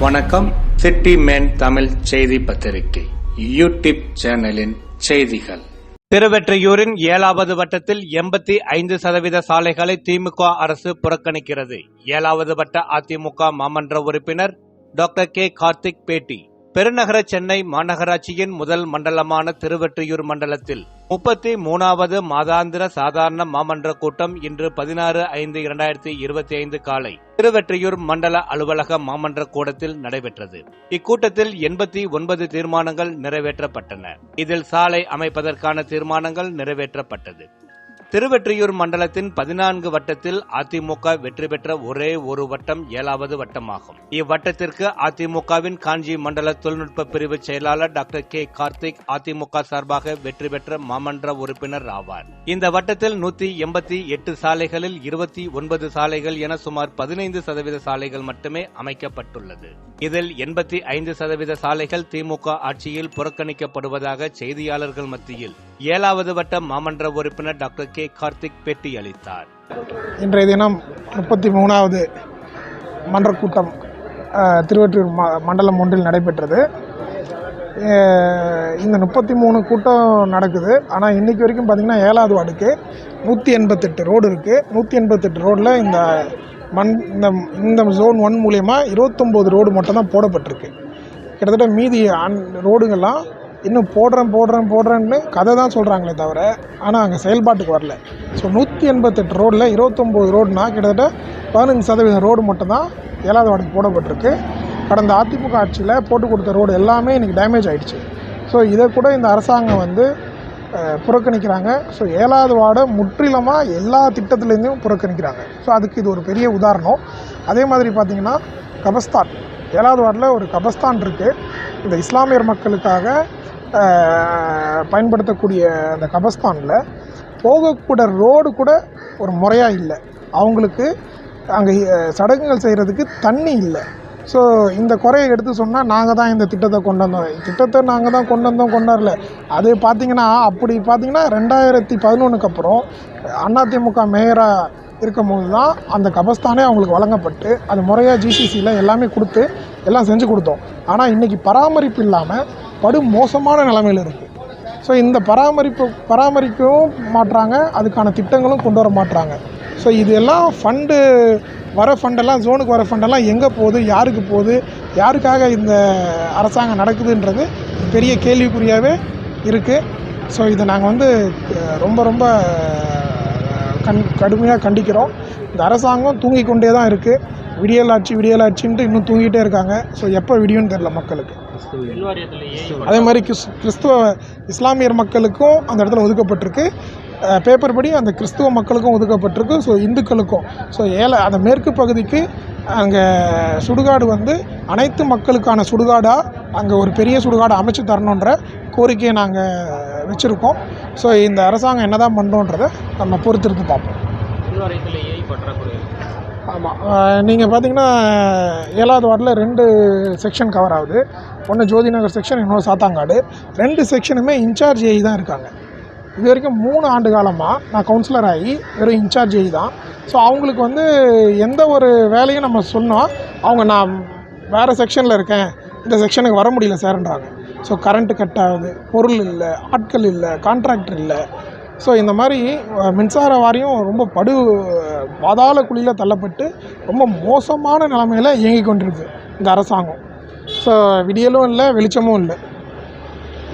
வணக்கம். City man Tamil செய்தி பத்திரிகை யூடியூப் சேனலின் செய்திகள். திருவெற்றியூரின் ஏழாவது வட்டத்தில் எண்பத்தி ஐந்து சதவீத சாலைகளை திமுக அரசு புறக்கணிக்கிறது. ஏழாவது வட்ட அதிமுக மாமன்ற உறுப்பினர் டாக்டர் கே. கார்த்திக் பேட்டி. பெருநகர சென்னை மாநகராட்சியின் முதல் மண்டலமான திருவெற்றியூர் மண்டலத்தில் முப்பத்தி மூணாவது மாதாந்திர சாதாரண மாமன்ற கூட்டம் இன்று பதினாறு ஐந்து இரண்டாயிரத்தி இருபத்தி ஐந்து காலை திருவெற்றியூர் மண்டல அலுவலக மாமன்ற கூடத்தில் நடைபெற்றது. இக்கூட்டத்தில் எண்பத்தி ஒன்பது தீர்மானங்கள் நிறைவேற்றப்பட்டன. இதில் சாலை அமைப்பதற்கான தீர்மானங்கள் நிறைவேற்றப்பட்டது. திருவெற்றியூர் மண்டலத்தின் பதினான்கு வட்டத்தில் அதிமுக வெற்றி பெற்ற ஒரே ஒரு வட்டம் ஏழாவது வட்டமாகும். இவ்வட்டத்திற்கு அதிமுகவின் காஞ்சி மண்டல தொழில்நுட்ப பிரிவு செயலாளர் டாக்டர் கே கார்த்திக் அதிமுக சார்பாக வெற்றி பெற்ற மாமன்ற உறுப்பினர் ஆவார் இந்த வட்டத்தில் நூத்தி எண்பத்தி எட்டு சாலைகளில் இருபத்தி ஒன்பது சாலைகள் என சுமார் பதினைந்து சதவீத சாலைகள் மட்டுமே அமைக்கப்பட்டுள்ளது. இதில் எண்பத்தி ஐந்து சதவீத சாலைகள் திமுக ஆட்சியில் புறக்கணிக்கப்படுவதாக செய்தியாளர்கள் மத்தியில் ஏழாவது வட்ட மாமன்ற உறுப்பினர் டாக்டர் கே கார்த்திக் பேட்டியளித்தார். இன்றைய தினம் முப்பத்தி மூணாவது மன்ற கூட்டம் திருவற்றூர் ம மண்டலம் ஒன்றில் நடைபெற்றது. இந்த முப்பத்தி மூணு கூட்டம் நடக்குது. ஆனால் இன்றைக்கி வரைக்கும் பார்த்திங்கன்னா ஏழாவது வார்டுக்கு நூற்றி எண்பத்தெட்டு ரோடு இருக்குது நூற்றி எண்பத்தெட்டு ரோடில் இந்த மண் இந்த இந்த ஜோன் ஒன் மூலயமா இருபத்தொம்போது ரோடு மட்டும் தான் போடப்பட்டிருக்கு. கிட்டத்தட்ட மீதி அன் ரோடுங்கள்லாம் இன்னும் போடுறேன் போடுறேன் போடுறேன்னு கதை தான் சொல்கிறாங்களே தவிர ஆனால் அங்கே செயல்பாட்டுக்கு வரல. ஸோ நூற்றி எண்பத்தெட்டு ரோடில் இருபத்தொம்போது ரோடுனா கிட்டத்தட்ட பதினஞ்சு சதவீதம் ரோடு மட்டும்தான் ஏழாவது வார்டுக்கு போடப்பட்டிருக்கு. கடந்த அதிமுக ஆட்சியில் போட்டு கொடுத்த ரோடு எல்லாமே இன்றைக்கி டேமேஜ் ஆகிடுச்சு ஸோ இதை கூட இந்த அரசாங்கம் வந்து புறக்கணிக்கிறாங்க. ஸோ ஏழாவது வார்டை முற்றிலுமாக எல்லா திட்டத்துலேருந்தும் புறக்கணிக்கிறாங்க. ஸோ அதுக்கு இது ஒரு பெரிய உதாரணம். அதே மாதிரி பார்த்திங்கன்னா கபஸ்தான். ஏழாவது வார்டில் ஒரு கபஸ்தான் இருக்குது இந்த இஸ்லாமியர் மக்களுக்காக பயன்படுத்தக்கூடிய அந்த கபஸ்தானில் போகக்கூட ரோடு கூட ஒரு முறையாக இல்லை. அவங்களுக்கு அங்கே சடங்குகள் செய்கிறதுக்கு தண்ணி இல்லை. ஸோ இந்த குறையை எடுத்து சொன்னால் நாங்கள் தான் இந்த திட்டத்தை கொண்டு வந்தோம். திட்டத்தை நாங்கள் தான் கொண்டு வந்தோம் கொண்டாடல. அது பார்த்தீங்கன்னா அப்படி பார்த்தீங்கன்னா ரெண்டாயிரத்தி பதினொன்றுக்கு அப்புறம் அதிமுக மேயராக இருக்கும்போது தான் அந்த கபஸ்தானே அவங்களுக்கு வழங்கப்பட்டு அது முறையாக ஜிசிசியில் எல்லாமே கொடுத்து எல்லாம் செஞ்சு கொடுத்தோம். ஆனால் இன்றைக்கி பராமரிப்பு இல்லாமல் படு மோசமான நிலமையில் இருக்குது ஸோ இந்த பராமரிப்பு பராமரிக்கவும் மாட்டுறாங்க அதுக்கான திட்டங்களும் கொண்டு வர மாட்றாங்க. ஸோ இது எல்லாம் ஃபண்டு வர ஃபண்டெல்லாம் ஜோனுக்கு வர ஃபண்டெல்லாம் எங்கே போகுது யாருக்கு போகுது யாருக்காக இந்த அரசாங்கம் நடக்குதுன்றது பெரிய கேள்விக்குறியாகவே இருக்குது ஸோ இதை நாங்கள் வந்து ரொம்ப ரொம்ப கண் கடுமையாக கண்டிக்கிறோம். இந்த அரசாங்கம் தூங்கி கொண்டே தான் இருக்குது விடியலாட்சி விடியலாட்சின்ட்டு இன்னும் தூங்கிட்டே இருக்காங்க. ஸோ எப்போ விடியும்னு தெரில மக்களுக்கு. அதே மாதிரி கிறிஸ் கிறிஸ்துவ இஸ்லாமியர் மக்களுக்கும் அந்த இடத்துல ஒதுக்கப்பட்டிருக்கு. பேப்பர் படி அந்த கிறிஸ்துவ மக்களுக்கும் ஒதுக்கப்பட்டிருக்கு. ஸோ இந்துக்களுக்கும். ஸோ ஏழை அந்த மேற்கு பகுதிக்கு அங்கே சுடுகாடு வந்து அனைத்து மக்களுக்கான சுடுகாடாக அங்கே ஒரு பெரிய சுடுகாடு அமைச்சு தரணுன்ற கோரிக்கையை நாங்கள் வச்சுருக்கோம் ஸோ இந்த அரசாங்கம் என்ன தான் பண்ணுறோன்றதை நம்ம பொறுத்திருந்து பார்ப்போம். ஆமாம் நீங்கள் பார்த்தீங்கன்னா ஏழாவது வார்டில் ரெண்டு செக்ஷன் கவர் ஆகுது. ஒன்று ஜோதி நகர் செக்ஷன் இன்னொரு சாத்தாங்காடு ரெண்டு செக்ஷனுமே இன்சார்ஜ் ஏஇ தான் இருக்காங்க. இது வரைக்கும் மூணு ஆண்டு காலமாக நான் கவுன்சிலர் ஆகி வெறும் இன்சார்ஜ் ஏஇ தான். ஸோ அவங்களுக்கு வந்து எந்த ஒரு வேலையும் நம்ம சொன்னோம். அவங்க நான் வேறு செக்ஷனில் இருக்கேன். இந்த செக்ஷனுக்கு வர முடியல சார்ன்றாங்க. ஸோ கரண்ட்டு கட் ஆகுது. பொருள் இல்லை ஆட்கள் இல்லை கான்ட்ராக்டர் இல்லை. ஸோ இந்த மாதிரி மின்சார வாரியம் ரொம்ப படு பாதாள குழியில் தள்ளப்பட்டு ரொம்ப மோசமான நிலமையில் இயங்கி கொண்டிருக்கு இந்த அரசாங்கம். ஸோ விடியலும் இல்லை வெளிச்சமும் இல்லை.